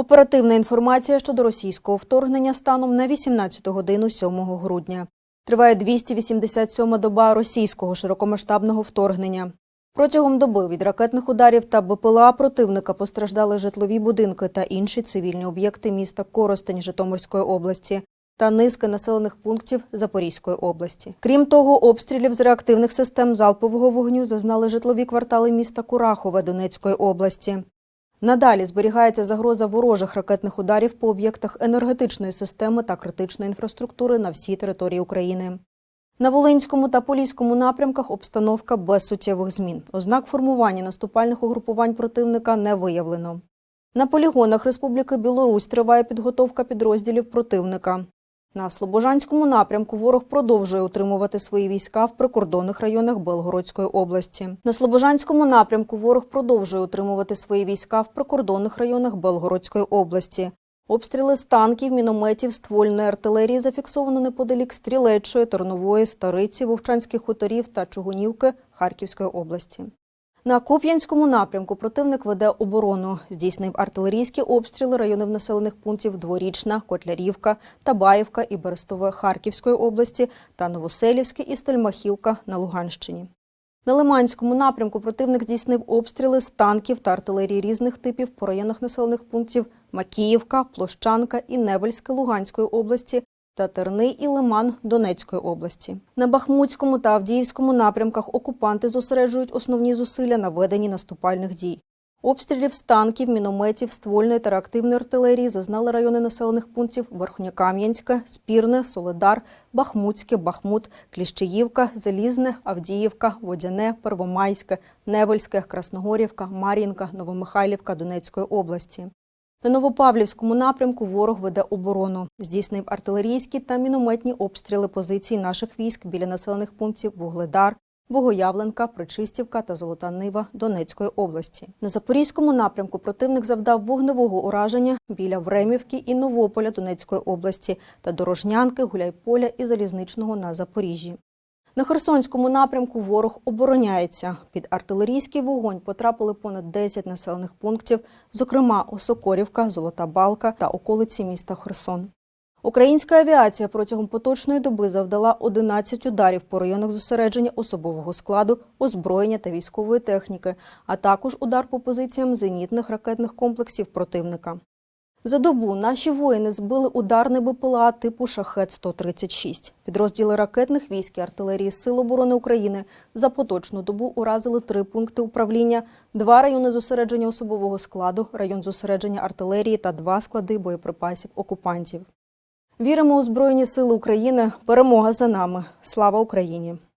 Оперативна інформація щодо російського вторгнення станом на 18 годину 7 грудня. Триває 287-ма доба російського широкомасштабного вторгнення. Протягом доби від ракетних ударів та БПЛА противника постраждали житлові будинки та інші цивільні об'єкти міста Коростень Житомирської області та низки населених пунктів Запорізької області. Крім того, обстрілів з реактивних систем залпового вогню зазнали житлові квартали міста Курахове Донецької області. Надалі зберігається загроза ворожих ракетних ударів по об'єктах енергетичної системи та критичної інфраструктури на всій території України. На Волинському та Поліському напрямках обстановка без суттєвих змін. Ознак формування наступальних угрупувань противника не виявлено. На полігонах Республіки Білорусь триває підготовка підрозділів противника. На Слобожанському напрямку ворог продовжує утримувати свої війська в прикордонних районах Белгородської області. На Слобожанському напрямку ворог продовжує утримувати свої війська в прикордонних районах Белгородської області. Обстріли з танків, мінометів, ствольної артилерії зафіксовано неподалік Стрілечої, Тернової, Стариці, Вовчанських хуторів та Чугунівки Харківської області. На Куп'янському напрямку противник веде оборону. Здійснив артилерійські обстріли районів населених пунктів Дворічна, Котлярівка, Табаївка і Берестове Харківської області та Новоселівське і Стельмахівка на Луганщині. На Лиманському напрямку противник здійснив обстріли з танків та артилерії різних типів по районах населених пунктів Макіївка, Площанка і Невельське Луганської області та Терни і Лиман Донецької області. На Бахмутському та Авдіївському напрямках окупанти зосереджують основні зусилля на веденні наступальних дій. Обстрілів з танків, мінометів, ствольної та реактивної артилерії зазнали райони населених пунктів Верхньокам'янське, Спірне, Соледар, Бахмутське, Бахмут, Кліщеївка, Залізне, Авдіївка, Водяне, Первомайське, Невельське, Красногорівка, Мар'їнка, Новомихайлівка Донецької області. На Новопавлівському напрямку ворог веде оборону. Здійснив артилерійські та мінометні обстріли позицій наших військ біля населених пунктів Вугледар, Богоявленка, Причистівка та Золота Нива Донецької області. На Запорізькому напрямку противник завдав вогневого ураження біля Времівки і Новополя Донецької області та Дорожнянки, Гуляйполя і Залізничного на Запоріжжі. На Херсонському напрямку ворог обороняється. Під артилерійський вогонь потрапили понад 10 населених пунктів, зокрема Осокорівка, Золота Балка та околиці міста Херсон. Українська авіація протягом поточної доби завдала 11 ударів по районах зосередження особового складу, озброєння та військової техніки, а також удар по позиціям зенітних ракетних комплексів противника. За добу наші воїни збили ударний БПЛА типу «Шахет-136». Підрозділи ракетних військ і артилерії Сил оборони України за поточну добу уразили три пункти управління, два райони зосередження особового складу, район зосередження артилерії та два склади боєприпасів окупантів. Віримо у Збройні Сили України. Перемога за нами. Слава Україні!